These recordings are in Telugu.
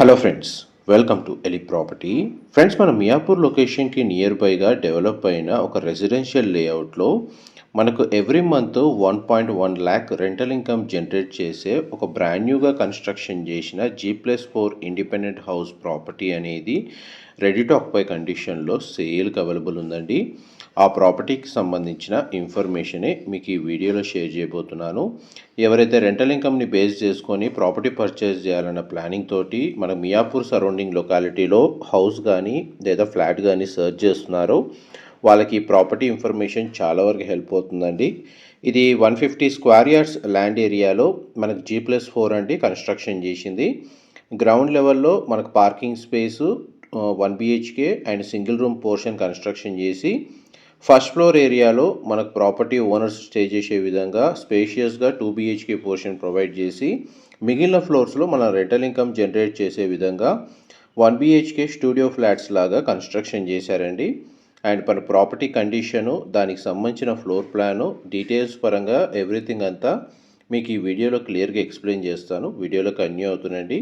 Hello friends welcome to Eli property friends మన మియాపూర్ లొకేషన్కి నియర్ బైగా డెవలప్ అయిన ఒక రెసిడెన్షియల్ లేఅవుట్లో మనకు every month one point one lakh rental income generate చేసే ఒక బ్రాండ్ న్యూగా కన్స్ట్రక్షన్ చేసిన G plus four independent house property అనేది రెడీ టు ఆక్యుపై కండిషన్లో సేల్కి అవైలబుల్ ఉందండి. ఆ ప్రాపర్టీకి సంబంధించిన ఇన్ఫర్మేషనే మీకు ఈ వీడియోలో షేర్ చేయబోతున్నాను. ఎవరైతే రెంటల్ ఇన్కమ్ని బేస్ చేసుకొని ప్రాపర్టీ పర్చేస్ చేయాలన్న ప్లానింగ్ తోటి మన మియాపూర్ సరౌండింగ్ లొకాలిటీలో హౌస్ కానీ లేదా ఫ్లాట్ కానీ సర్చ్ చేస్తున్నారో. వాళ్ళకి ప్రాపర్టీ ఇన్ఫర్మేషన్ చాలా వరకు హెల్ప్ అవుతుందండి. ఇది one fifty square yards land ఏరియాలో మనకు జీ ప్లస్ ఫోర్ అండి కన్స్ట్రక్షన్ చేసింది. గ్రౌండ్ లెవెల్లో మనకు parking space one BHK and single room portion construction చేసి ఫస్ట్ ఫ్లోర్ ఏరియాలో మనకు ప్రాపర్టీ ఓనర్స్ స్టే చేసే విధంగా స్పేషియస్గా టూ బిహెచ్కే పోర్షన్ ప్రొవైడ్ చేసి మిగిలిన ఫ్లోర్స్లో మనం రెంటల్ ఇన్కమ్ జనరేట్ చేసే విధంగా వన్ బిహెచ్కే స్టూడియో ఫ్లాట్స్ లాగా కన్స్ట్రక్షన్ చేశారండి. అండ్ మన ప్రాపర్టీ కండిషను దానికి సంబంధించిన ఫ్లోర్ ప్లాను డీటెయిల్స్ పరంగా ఎవ్రీథింగ్ అంతా మీకు ఈ వీడియోలో క్లియర్గా ఎక్స్ప్లెయిన్ చేస్తాను. వీడియోలో కన్యూ అవుతుందండి.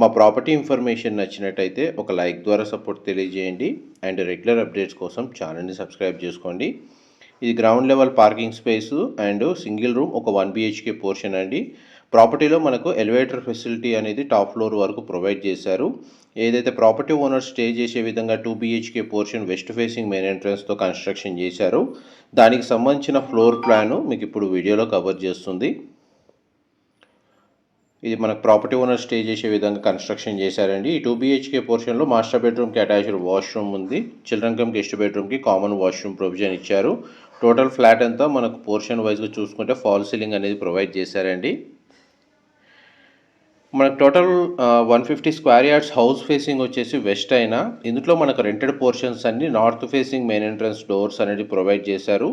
మా ప్రాపర్టీ ఇన్ఫర్మేషన్ నచ్చినట్టయితే ఒక లైక్ ద్వారా సపోర్ట్ తెలియజేయండి అండ్ రెగ్యులర్ అప్డేట్స్ కోసం ఛానల్ని సబ్స్క్రైబ్ చేసుకోండి. ఇది ground level parking space and single room ఒక వన్ బిహెచ్కే పోర్షన్ అండి. ప్రాపర్టీలో మనకు ఎలివేటర్ ఫెసిలిటీ అనేది టాప్ ఫ్లోర్ వరకు ప్రొవైడ్ చేశారు. ఏదైతే ప్రాపర్టీ ఓనర్ స్టే చేసే విధంగా two BHK portion west facing main ఎంట్రన్స్తో construction చేశారు. దానికి సంబంధించిన ఫ్లోర్ ప్లాను మీకు ఇప్పుడు వీడియోలో కవర్ చేస్తుంది. ఇది మనకు ప్రాపర్టీ ఓనర్ స్టే చేసే విధంగా కన్స్ట్రక్షన్ చేశారండి. ఈ టూ బీహెచ్కే పోర్షన్లో మాస్టర్ బెడ్రూమ్కి అటాచ్డ్ వాష్రూమ్ ఉంది. చిల్డ్రన్ కమ్ గెస్ట్ బెడ్రూమ్కి కామన్ వాష్రూమ్ ప్రొవిజన్ ఇచ్చారు. టోటల్ ఫ్లాట్ అంతా మనకు పోర్షన్ వైజ్గా చూసుకుంటే ఫాల్ సీలింగ్ అనేది ప్రొవైడ్ చేశారండి. మనకు total one fifty square yards house facing వచ్చేసి వెస్ట్ అయినా ఇందులో మనకు రెంటెడ్ పోర్షన్స్ అన్ని north facing main entrance doors అనేది ప్రొవైడ్ చేశారు.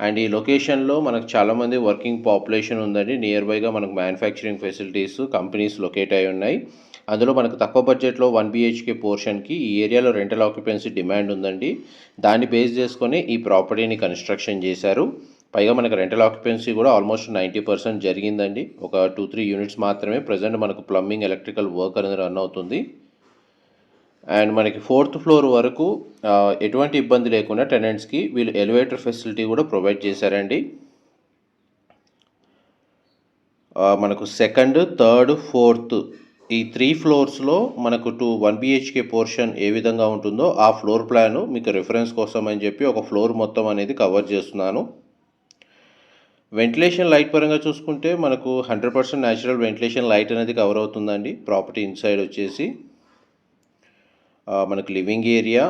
అండ్ ఈ లొకేషన్లో మనకు చాలామంది వర్కింగ్ పాపులేషన్ ఉందండి. నియర్ బైగా మనకు మ్యానుఫ్యాక్చరింగ్ ఫెసిలిటీస్ కంపెనీస్ లొకేట్ అయి ఉన్నాయి. అందులో మనకు తక్కువ బడ్జెట్లో వన్ బీహెచ్కే పోర్షన్కి ఈ ఏరియాలో రెంటల్ ఆక్యుపెన్సీ డిమాండ్ ఉందండి. దాన్ని బేస్ చేసుకొని ఈ ప్రాపర్టీని కన్స్ట్రక్షన్ చేశారు. పైగా మనకు రెంటల్ ఆక్యుపెన్సీ కూడా ఆల్మోస్ట్ నైంటీ పర్సెంట్ జరిగిందండి. ఒక టూ త్రీ యూనిట్స్ మాత్రమే. ప్రజెంట్ మనకు ప్లంబింగ్ ఎలక్ట్రికల్ వర్క్ అనేది రన్ అవుతుంది. అండ్ మనకి ఫోర్త్ ఫ్లోర్ వరకు ఎటువంటి ఇబ్బంది లేకుండా టెనెంట్స్కి వీళ్ళు ఎలివేటర్ ఫెసిలిటీ కూడా ప్రొవైడ్ చేశారండి. మనకు సెకండ్ థర్డ్ ఫోర్త్ ఈ త్రీ ఫ్లోర్స్లో మనకు టూ వన్ బిహెచ్కే పోర్షన్ ఏ విధంగా ఉంటుందో ఆ ఫ్లోర్ ప్లాను మీకు రిఫరెన్స్ కోసం అని చెప్పి ఒక ఫ్లోర్ మొత్తం అనేది కవర్ చేస్తున్నాను. వెంటిలేషన్ లైట్ పరంగా చూసుకుంటే మనకు hundred percent natural ventilation light అనేది కవర్ అవుతుందండి ప్రాపర్టీ ఇన్సైడ్ వచ్చేసి. మనకు living area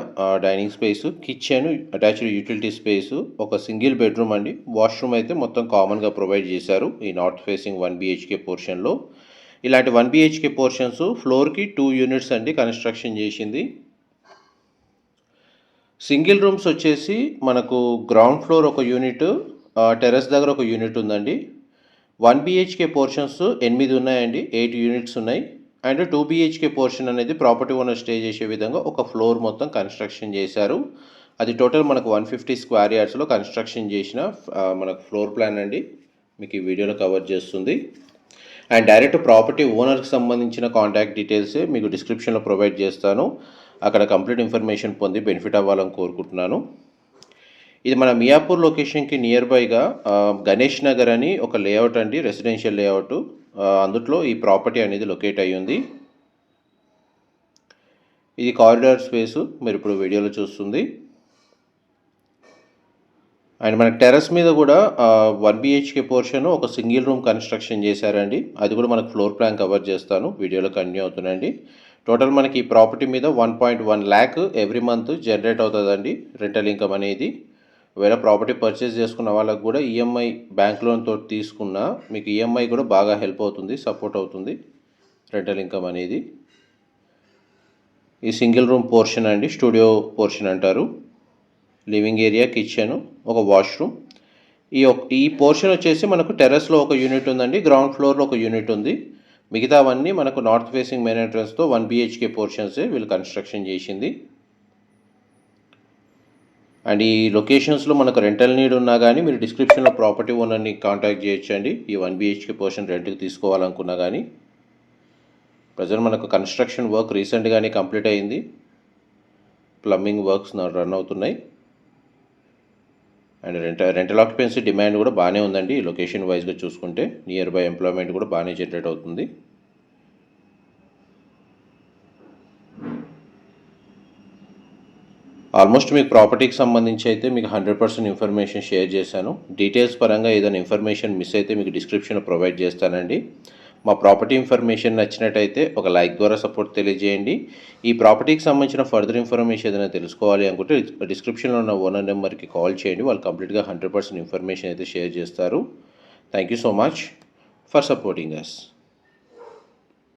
dining space kitchen attached utility space ఒక సింగిల్ బెడ్రూమ్ అండి. వాష్రూమ్ అయితే మొత్తం కామన్గా ప్రొవైడ్ చేశారు ఈ నార్త్ ఫేసింగ్ వన్ బిహెచ్కే పోర్షన్లో. ఇలాంటి వన్ బిహెచ్కే పోర్షన్స్ ఫ్లోర్కి టూ యూనిట్స్ అండి కన్స్ట్రక్షన్ చేసింది. సింగిల్ రూమ్స్ వచ్చేసి మనకు గ్రౌండ్ ఫ్లోర్ ఒక యూనిట్ టెర్రస్ దగ్గర ఒక యూనిట్ ఉందండి. వన్ బిహెచ్కే పోర్షన్స్ ఎనిమిది ఉన్నాయండి ఎయిట్ యూనిట్స్ ఉన్నాయి. అండ్ టూ బిహెచ్కే పోర్షన్ అనేది ప్రాపర్టీ ఓనర్ స్టే చేసే విధంగా ఒక ఫ్లోర్ మొత్తం కన్స్ట్రక్షన్ చేశారు. అది టోటల్ మనకు వన్ ఫిఫ్టీ స్క్వేర్ యార్డ్స్లో కన్స్ట్రక్షన్ చేసిన మనకు ఫ్లోర్ ప్లాన్ అండి. మీకు ఈ వీడియోలో కవర్ చేస్తుంది. అండ్ డైరెక్ట్ ప్రాపర్టీ ఓనర్కి సంబంధించిన కాంటాక్ట్ డీటెయిల్స్ మీకు డిస్క్రిప్షన్లో ప్రొవైడ్ చేస్తాను. అక్కడ కంప్లీట్ ఇన్ఫర్మేషన్ పొంది బెనిఫిట్ అవ్వాలని కోరుకుంటున్నాను. ఇది మన మియాపూర్ లొకేషన్కి నియర్ బైగా గణేష్ నగర్ అని ఒక లేఅవుట్ అండి రెసిడెన్షియల్ లేఅవుట్. అందుట్లో ఈ ప్రాపర్టీ అనేది లొకేట్ అయ్యింది ఇది కారిడార్ స్పేసు మీరు ఇప్పుడు వీడియోలో చూస్తుంది. అండ్ మనకి టెర్రస్ మీద కూడా వన్ బిహెచ్కే పోర్షన్ ఒక సింగిల్ రూమ్ కన్స్ట్రక్షన్ చేశారండి. అది కూడా మనకు ఫ్లోర్ ప్లాన్ కవర్ చేస్తాను. వీడియోలో కంటిన్యూ అవుతుందండి టోటల్ మనకి ఈ ప్రాపర్టీ మీద one point one lakh every month generate అవుతుందండి రెంటల్ ఇన్కమ్ అనేది. ఒకవేళ ప్రాపర్టీ పర్చేస్ చేసుకున్న వాళ్ళకు కూడా ఈఎంఐ బ్యాంక్ లోన్తో తీసుకున్న మీకు ఈఎంఐ కూడా బాగా హెల్ప్ అవుతుంది సపోర్ట్ అవుతుంది రెంటల్ ఇన్కమ్ అనేది. ఈ సింగిల్ రూమ్ పోర్షన్ అండి స్టూడియో పోర్షన్ అంటారు. లివింగ్ ఏరియా కిచెన్ ఒక వాష్రూమ్ ఈ ఈ పోర్షన్ వచ్చేసి మనకు టెర్రస్లో ఒక యూనిట్ ఉందండి గ్రౌండ్ ఫ్లోర్లో ఒక యూనిట్ ఉంది. మిగతావన్నీ మనకు నార్త్ ఫేసింగ్ మెయిన్ ఎంట్రన్స్తో వన్ బిహెచ్కే పోర్షన్సే వీళ్ళు కన్స్ట్రక్షన్ చేసింది. అండ్ ఈ లొకేషన్స్లో మనకు రెంటల్ నీడ్ ఉన్నా కానీ మీరు డిస్క్రిప్షన్లో ప్రాపర్టీ ఓనర్ని కాంటాక్ట్ చేయొచ్చండి. ఈ వన్ బిహెచ్కే పోర్షన్ రెంట్కి తీసుకోవాలనుకున్నా కానీ ప్రజెంట్ మనకు కన్స్ట్రక్షన్ వర్క్ రీసెంట్గానే కంప్లీట్ అయింది. ప్లంబింగ్ వర్క్స్ రన్ అవుతున్నాయి. And rent rental occupancy demand కూడా బాగానే ఉందండి. లొకేషన్ వైజ్గా చూసుకుంటే నియర్ బై ఎంప్లాయ్మెంట్ కూడా బాగానే జనరేట్ అవుతుంది. ఆల్మోస్ట్ మీకు ప్రాపర్టీకి సంబంధించి అయితే మీకు హండ్రెడ్ పర్సెంట్ ఇన్ఫర్మేషన్ షేర్ చేశాను. డీటెయిల్స్ పరంగా ఏదైనా ఇన్ఫర్మేషన్ మిస్ అయితే మీకు డిస్క్రిప్షన్ ప్రొవైడ్ చేస్తానండి. మా ప్రాపర్టీ ఇన్ఫర్మేషన్ నచ్చినట్టయితే ఒక లైక్ ద్వారా సపోర్ట్ తెలియజేయండి. ఈ ప్రాపర్టీకి సంబంధించిన ఫర్దర్ ఇన్ఫర్మేషన్ ఏదైనా తెలుసుకోవాలి అనుకుంటే డిస్క్రిప్షన్లో ఉన్న ఓనర్ నెంబర్కి కాల్ చేయండి. వాళ్ళు కంప్లీట్గా హండ్రెడ్ పర్సెంట్ ఇన్ఫర్మేషన్ అయితే షేర్ చేస్తారు. Thank you so much for supporting us.